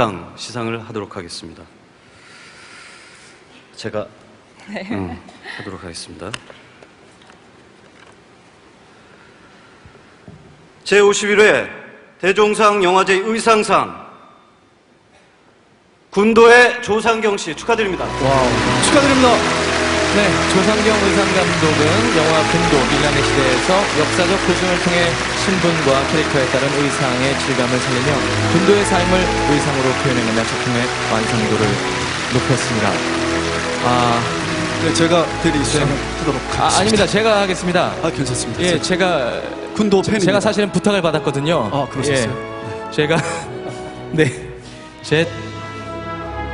의상 시상을 하도록 하겠습니다. 제가 음, 하도록 하겠습니다. 제51회 대종상 영화제 의상상 군도의 조상경 씨 축하드립니다. 와우. 축하드립니다. 네, 조상경 의상 감독은 영화 군도 밀란의 시대에서 역사적 고증을 통해 신분과 캐릭터에 따른 의상의 질감을 살리며 군도의 삶을 의상으로 표현해내며 작품의 완성도를 높였습니다. 아, 네, 제가 대리 수상을 하도록 하겠습니다. 아 아닙니다. 제가 하겠습니다. 아, 괜찮습니다. 예, 제가 군도 제- 팬입니다. 제가 사실은 부탁을 받았거든요. 아, 그러셨어요? 예, 제가 네, 제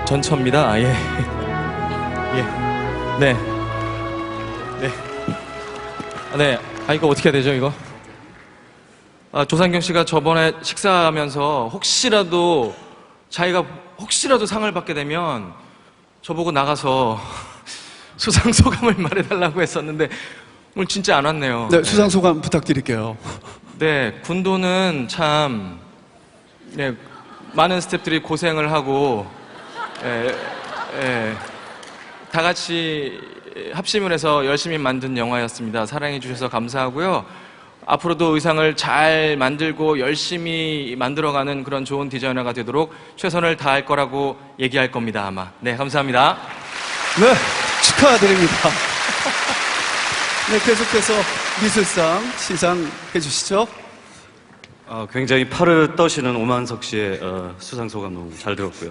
전처입니다. 아, 예, 예, 네, 네, 아, 네. 아 이거 어떻게 해야 되죠, 이거? 아, 조상경 씨가 저번에 식사하면서 혹시라도 자기가 혹시라도 상을 받게 되면 저보고 나가서 수상 소감을 말해달라고 했었는데 오늘 진짜 안 왔네요. 네, 수상 소감 부탁드릴게요. 네, 군도는 참, 네, 많은 스태프들이 고생을 하고, 예, 예, 다 같이 합심을 해서 열심히 만든 영화였습니다. 사랑해 주셔서 감사하고요. 앞으로도 의상을 잘 만들고 열심히 만들어가는 그런 좋은 디자이너가 되도록 최선을 다할 거라고 얘기할 겁니다, 아마. 네, 감사합니다. 네, 축하드립니다. 네, 계속해서 미술상 시상해 주시죠. 어, 굉장히 파르 떠시는 오만석 씨의 어, 수상 소감 너무 잘 들었고요.